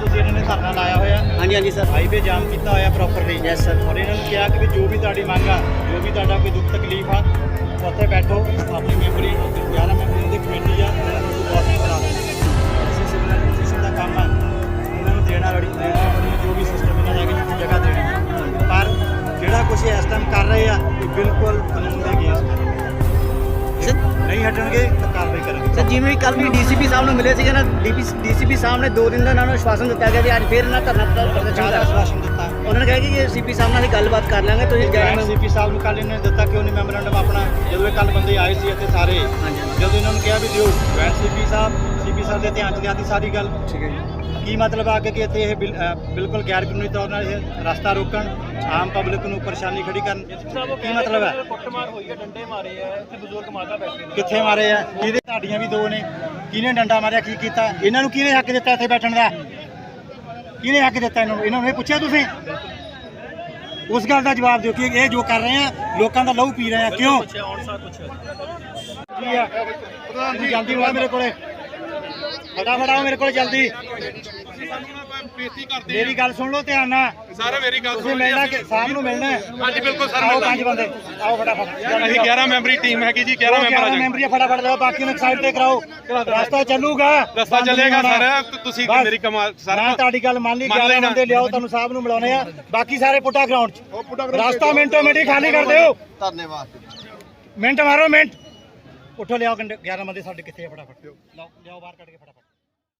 ਤੁਸੀਂ ਇਹਨਾਂ ਨੇ ਧਰਨਾ ਲਾਇਆ ਹੋਇਆ। ਹਾਂਜੀ ਹਾਂਜੀ ਸਰ। ਹਾਈਵੇ ਜਾਮ ਕੀਤਾ ਹੋਇਆ ਪ੍ਰੋਪਰਲੀ ਯੈਸ ਸਰ ਔਰ ਇਹਨਾਂ ਨੂੰ ਕਿਹਾ ਕਿ ਵੀ ਜੋ ਵੀ ਤੁਹਾਡੀ ਮੰਗ ਆ ਜੋ ਵੀ ਤੁਹਾਡਾ ਕੋਈ ਦੁੱਖ ਤਕਲੀਫ ਆ ਉੱਥੇ ਬੈਠੋ ਆਪਣੀ ਮੈਂਬਰੀ 11 ਮੈਂਬਰੀ ਦੀ ਕਮੇਟੀ ਆ ਉਹਨਾਂ ਨੂੰ ਵਾਕਿੰਗ ਕਰਾ ਦਿਓ ਅਸੀਂ ਸਿਵਲ ਐਡਮਿਨਿਸਟ੍ਰੇਸ਼ਨ ਦਾ ਕੰਮ ਆ ਇਹਨਾਂ ਨੂੰ ਦੇਣਾ ਰੜੀ ਜੋ ਵੀ ਸਿਸਟਮ ਇਹਨਾਂ ਦਾ ਜਗ੍ਹਾ ਦੇਣੀ। ਪਰ ਜਿਹੜਾ ਕੁਝ ਇਸ ਟਾਈਮ ਕਰ ਰਹੇ ਆ ਬਿਲਕੁਲ ਜਿਵੇਂ ਕੱਲ ਵੀ ਡੀਸੀਪੀ ਸਾਹਿਬ ਨੂੰ ਮਿਲੇ ਸੀਗੇ ਨਾ ਡੀਸੀਪੀ ਸਾਹਿਬ ਨੇ 2 ਦਿਨ ਦਾ ਇਹਨਾਂ ਨੂੰ ਆਸ਼ਵਾਸਨ ਦਿੱਤਾ ਗਿਆ ਵੀ ਅੱਜ ਫੇਰ ਇਹਨਾਂ ਧਰਨਾ ਪ੍ਰਦਰਸ਼ਨ ਦਾ ਆਸ਼ਵਾਸਨ ਦਿੱਤਾ? ਉਹਨਾਂ ਨੇ ਕਿਹਾ ਕਿ ਇਹ ਸੀਪੀ ਸਾਹਿਬ ਨਾਲ ਅਸੀਂ ਗੱਲਬਾਤ ਕਰ ਲਾਂਗੇ ਤੁਸੀਂ ਜਾਣ ਸੀਪੀ ਸਾਹਿਬ ਨੂੰ ਕੱਲ ਇਹਨੇ ਦਿੱਤਾ ਕਿਉਂ ਨਹੀਂ ਮੈਮੋਰੰਡਮ ਆਪਣਾ ਜਦੋਂ ਇਹ ਕੱਲ ਬੰਦੇ ਆਏ ਸੀ ਇੱਥੇ ਸਾਰੇ ਹਾਂਜੀ ਜਦੋਂ ਇਹਨਾਂ ਨੂੰ ਕਿਹਾ ਵੀ ਦਿਓ ਜੈਨ ਸੀਪੀ ਸਾਹਿਬ ਦੇ ਧਿਆਨ ਚ ਲਿਆਤੀ ਸਾਰੀ ਗੱਲ। ਠੀਕ ਹੈ ਜੀ। ਕੀ ਮਤਲਬ ਆ ਕਿ ਕਿ ਇੱਥੇ ਇਹ ਬਿਲ- ਬਿਲਕੁਲ ਗੈਰ ਕਾਨੂੰਨੀ ਤੌਰ ਨਾਲ ਇਹ ਰਸਤਾ ਰੋਕਣ ਆਮ ਪਬਲਿਕ ਨੂੰ ਪਰੇਸ਼ਾਨੀ ਖੜੀ ਕਰਨ ਕੀ ਮਤਲਬ ਹੈ? ਕੁੱਟਮਾਰ ਹੋਈ ਹੈ ਡੰਡੇ ਮਾਰੇ ਆ ਇੱਥੇ ਬਜ਼ੁਰਗ ਮਾਤਾ ਬੈਠੇ ਨੇ। ਕਿੱਥੇ ਮਾਰੇ ਆ? ਕਿਹਦੇ ਤੁਹਾਡੀਆਂ ਵੀ ਦੋ ਨੇ। ਕਿਹਨੇ ਡੰਡਾ ਮਾਰਿਆ ਕੀ ਕੀਤਾ? ਇਹਨਾਂ ਨੂੰ ਕਿਹਨੇ ਹੱਕ ਦਿੱਤਾ ਇੱਥੇ ਬੈਠਣ ਦਾ? ਕਿਹਨੇ ਹੱਕ ਦਿੱਤਾ ਇਹਨਾਂ ਨੂੰ? ਇਹਨਾਂ ਨੂੰ ਇਹ ਪੁੱਛਿਆ ਤੁਸੀਂ? ਉਸ ਗੱਲ ਦਾ ਜਵਾਬ ਦਿਓ ਕਿ ਇਹ ਜੋ ਕਰ ਰਹੇ ਆ ਲੋਕਾਂ ਦਾ ਲਹੂ ਪੀ ਰਹੇ ਆ। ਕਿਉਂ? ਪੁੱਛਿਆ ਹੁਣ ਸਾਰ ਪੁੱਛਿਆ। ਕੀ ਆ? ਜਲਦੀ ਆਓ ਮੇਰੇ ਕੋਲੇ? ਫਟਾਫਟ ਆਓ ਮੇਰੇ ਕੋਲੇ ਜਲਦੀ। ਬੇਨਤੀ ਕਰਦੇ ਮੇਰੀ ਗੱਲ ਸੁਣ ਲਓ ਧਿਆਨ ਨਾਲ। ਸਰ ਮੇਰੀ ਗੱਲ ਤੁਸੀਂ ਮਿਲਣਾ ਕਿ ਸਾਹਿਬ ਨੂੰ ਮਿਲਣਾ ਹੈ? ਹਾਂਜੀ ਬਿਲਕੁਲ ਸਰ ਆਓ ਪੰਜ ਬੰਦੇ। ਆਓ ਫਟਾਫਟ। ਅਸੀਂ 11 ਮੈਂਬਰੀ ਟੀਮ ਹੈਗੀ ਜੀ 11 ਮੈਂਬਰ ਆ ਮੈਂਬਰੀ ਫਟਾਫਟ ਲਿਆਓ ਬਾਕੀ ਨੂੰ ਸਾਈਡ ਤੇ ਕਰਾਓ। ਰਸਤਾ ਚੱਲੂਗਾ। ਰਸਤਾ ਬੰਦ ਨਹੀਂ ਚੱਲੇਗਾ ਹੋਣਾ। ਸਰ। ਤੁਸੀਂ ਬਸ। ਮੇਰੀ ਕਮਾਲ ਸਰ ਮੈਂ ਤੁਹਾਡੀ ਗੱਲ ਮੰਨ ਲਈ ਮੰਨ 11 ਲੈਣਾ। ਬੰਦੇ ਲਿਆਓ ਤੁਹਾਨੂੰ ਸਾਹਿਬ ਨੂੰ ਮਿਲਾਉਣੇ ਆ। ਬਾਕੀ ਸਾਰੇ ਪੁੱਟਾ ਗਰਾਊਂਡ 'ਚ। ਰਸਤਾ ਮਿੰਟੋ ਮਿੰਟ ਹੀ ਖਾਲੀ ਕਰ ਦਿਓ। ਧੰਨਵਾਦ। ਮਿੰਟ ਮਾਰੋ ਮਿੰਟ। ਉੱਠੋ ਲਿਆਓ ਕੰਡੇ। 11 ਬੰਦੇ ਸਾਡੇ ਕਿੱਥੇ ਆ ਫਟਾਫਟ। ਲਿਆਓ ਲਿਆਓ ਬਾਹਰ ਕੱਢ ਕੇ ਫਟਾਫਟ।